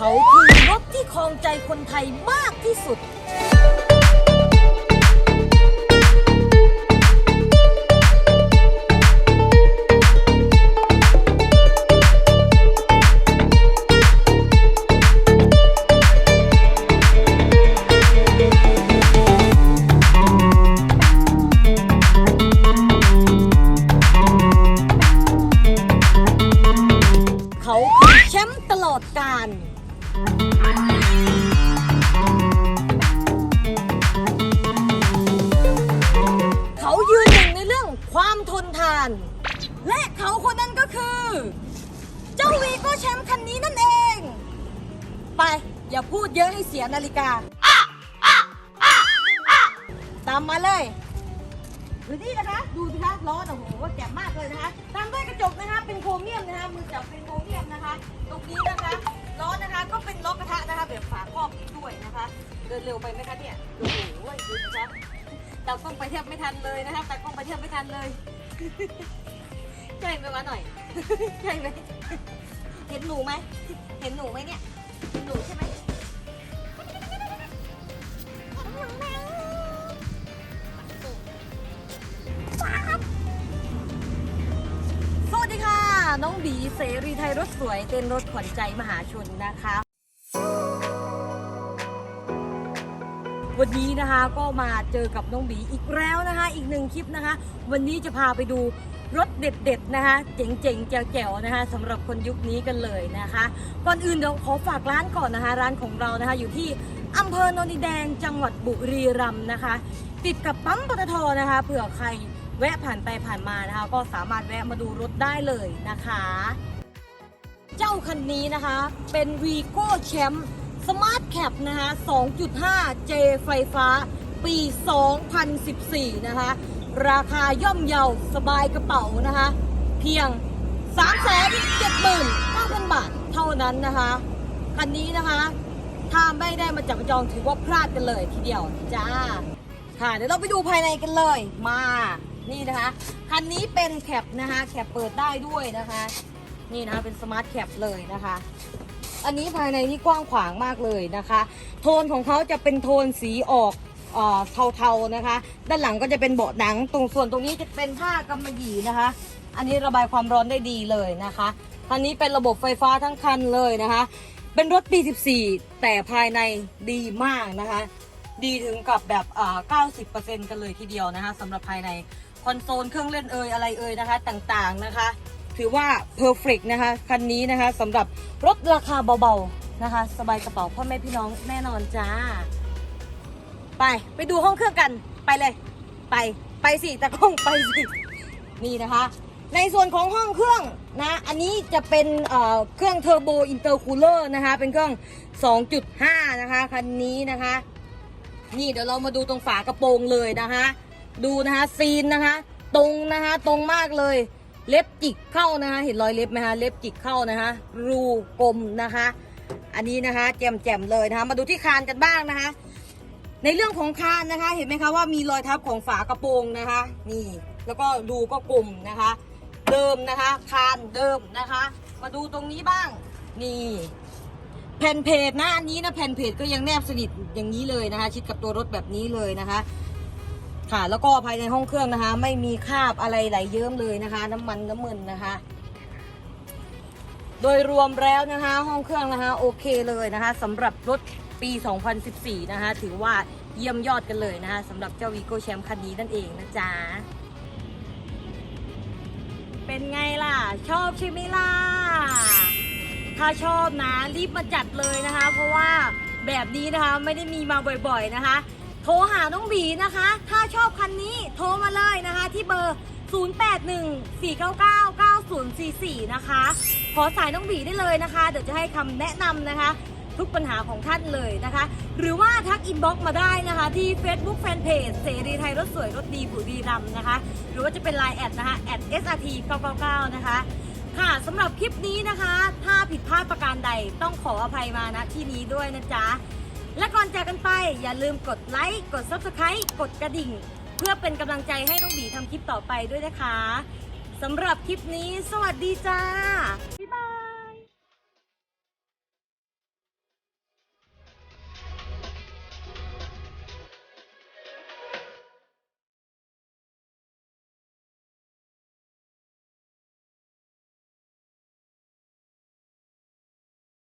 เขาคือรถที่ครองใจคนไทยมากที่สุด เขาคือแชมป์ตลอดการ เขายืนหนึ่งในเรื่องความทนทาน และเขาคนนั้นก็คือ เจ้าวีโก้แชมป์คันนี้นั่นเอง ไป อย่าพูดเยอะให้เสียนาฬิกา ตามมาเลยดูนี่นะคะดูสิคะล้อโอ้โหแจ่มมากเลยนะคะตามด้วยกระจกนะคะเป็นโครเมียมนะคะมือจับเป็นโครเมียมนะคะ ตรงนี้นะคะ นะคะ เดินเร็วไปไหมคะเนี่ยโอ้โหดูนะคะตากล้องไปเทียบไม่ทันเลยนะคะตากล้องไปเทียบไม่ทันเลยใช่ไหมวะหน่อยใช่ไหมเห็นหนูไหมเห็นหนูไหมเนี่ยเห็นหนูใช่ไหมสวัสดีค่ะ น้องบีเสรีไทยรถสวยเต้นรถขวัญใจมหาชนนะคะ วันนี้นะคะก็มาเจอกับน้องบีอีกแล้วนะคะ อีกหนึ่งคลิปนะคะ วันนี้จะพาไปดูรถเด็ดๆนะคะ เจ๋งๆแจ๋วๆนะคะสำหรับคนยุคนี้กันเลยนะคะ ก่อนอื่นเดี๋ยวขอฝากร้านก่อนนะคะ ร้านของเรานะคะอยู่ที่อำเภอโนนดินแดงจังหวัดบุรีรัมย์นะคะ ติดกับปั๊มปตทนะคะเผื่อใครแวะผ่านไปผ่านมานะคะ ก็สามารถแวะมาดูรถได้เลยนะคะ เจ้าคันนี้นะคะเป็น v ีโก้แชมป์ สมาร์ทแคปนะคะ 2.5 J ไฟฟ้า ปี 2014 นะคะ ราคาย่อมเยาสบายกระเป๋านะคะ เพียง 379,000 บาทเท่านั้นนะคะ คันนี้นะคะ ถ้าไม่ได้มาจับจองถือว่าพลาดกันเลยทีเดียวจ้า ค่ะ เดี๋ยวเราไปดูภายในกันเลยมา นี่นะคะ คันนี้เป็นแคปนะคะ แคปเปิดได้ด้วยนะคะ นี่นะคะเป็นสมาร์ทแคปเลยนะคะ อันนี้ภายในนี่กว้างขวางมากเลยนะคะ โทนของเขาจะเป็นโทนสีออกเทาๆนะคะ ด้านหลังก็จะเป็นเบาะหนัง ตรงส่วนตรงนี้จะเป็นผ้ากำมะหยี่นะคะ อันนี้ระบายความร้อนได้ดีเลยนะคะคันนี้เป็นระบบไฟฟ้าทั้งคันเลยนะคะ เป็นรถปี 14 แต่ภายในดีมากนะคะ ดีถึงกับแบบอ่า90%กันเลยทีเดียวนะคะสำหรับภายในคอนโซลเครื่องเล่นเอ่ยอะไรเอ่ยนะคะ ต่างๆนะคะ ถือว่า perfect นะคะคันนี้นะคะสำหรับรถราคาเบาๆนะคะ สบายกระเป๋าพ่อแม่พี่น้องแน่นอนจ้า ไปไปดูห้องเครื่องกันไปเลย ไปไปสิตะกล้องไปสินี่นะคะ ในส่วนของห้องเครื่องนะอันนี้จะเป็นเอ่อเครื่องเทอร์โบอินเตอร์คูลเลอร์นะคะเป็นเครื่อง 2.5 นะคะคันนี้นะคะ นี่เดี๋ยวเรามาดูตรงฝากระโปรงเลยนะคะ ดูนะคะซีนนะคะ ตรงนะคะตรงมากเลย เล็บจิกเข้านะคะ เห็นรอยเล็บไหมคะ เล็บจิกเข้านะคะ รูกลมนะคะ อันนี้นะคะแจ่มๆเลยนะคะ มาดูที่คานกันบ้างนะคะ ในเรื่องของคานนะคะ เห็นไหมคะว่ามีรอยทับของฝากระโปรงนะคะ นี่ แล้วก็รูก็กลมนะคะ เดิมนะคะ คานเดิมนะคะ มาดูตรงนี้บ้าง นี่แผ่นเพจนะอันนี้นะแผ่นเพจก็ยังแนบสนิทอย่างนี้เลยนะคะ ชิดกับตัวรถแบบนี้เลยนะคะ ค่ะ แล้วก็ภายในห้องเครื่องนะคะ ไม่มีคราบอะไรไหลเยิ้มเลยนะคะ น้ำมันน้ำมันนะคะ โดยรวมแล้วนะคะ ห้องเครื่องนะคะโอเคเลยนะคะสำหรับรถปี 2014 นะคะ ถือว่าเยี่ยมยอดกันเลยนะคะสำหรับเจ้าวีโก้แชมป์คันนี้นั่นเองนะจ๊ะ เป็นไงล่ะ ชอบใช่ไหมล่ะ ถ้าชอบนะรีบมาจัดเลยนะคะ เพราะว่าแบบนี้นะคะไม่ได้มีมาบ่อยๆนะคะ ทรหาน้องบีนะคะ ถ้าชอบคันนี้โทรมาเลยนะคะ ที่เบอร์ 0814999044 นะคะ ขอสายน้องบีได้เลยนะคะ เดี๋ยวจะให้คำแนะนำนะคะ ทุกปัญหาของท่านเลยนะคะ หรือว่าทักอินบ็อกซ์มาได้นะคะ ที่ Facebook Fanpage เสรีไทยรถสวยรถดีบุรีรัมย์นะคะ หรือว่าจะเป็น Line แอดนะคะแอด SRT 999นะคะ ค่ะสำหรับคลิปนี้นะคะ ถ้าผิดพลาดประการใดต้องขออภัยมาณที่นี้ด้วยนะจ๊ะ และก่อนจากกันไปอย่าลืมกดไลค์กด Subscribe กดกระดิ่ง เพื่อเป็นกำลังใจให้น้องบีทำคลิปต่อไปด้วยนะคะสำหรับคลิปนี้ สวัสดีจ้า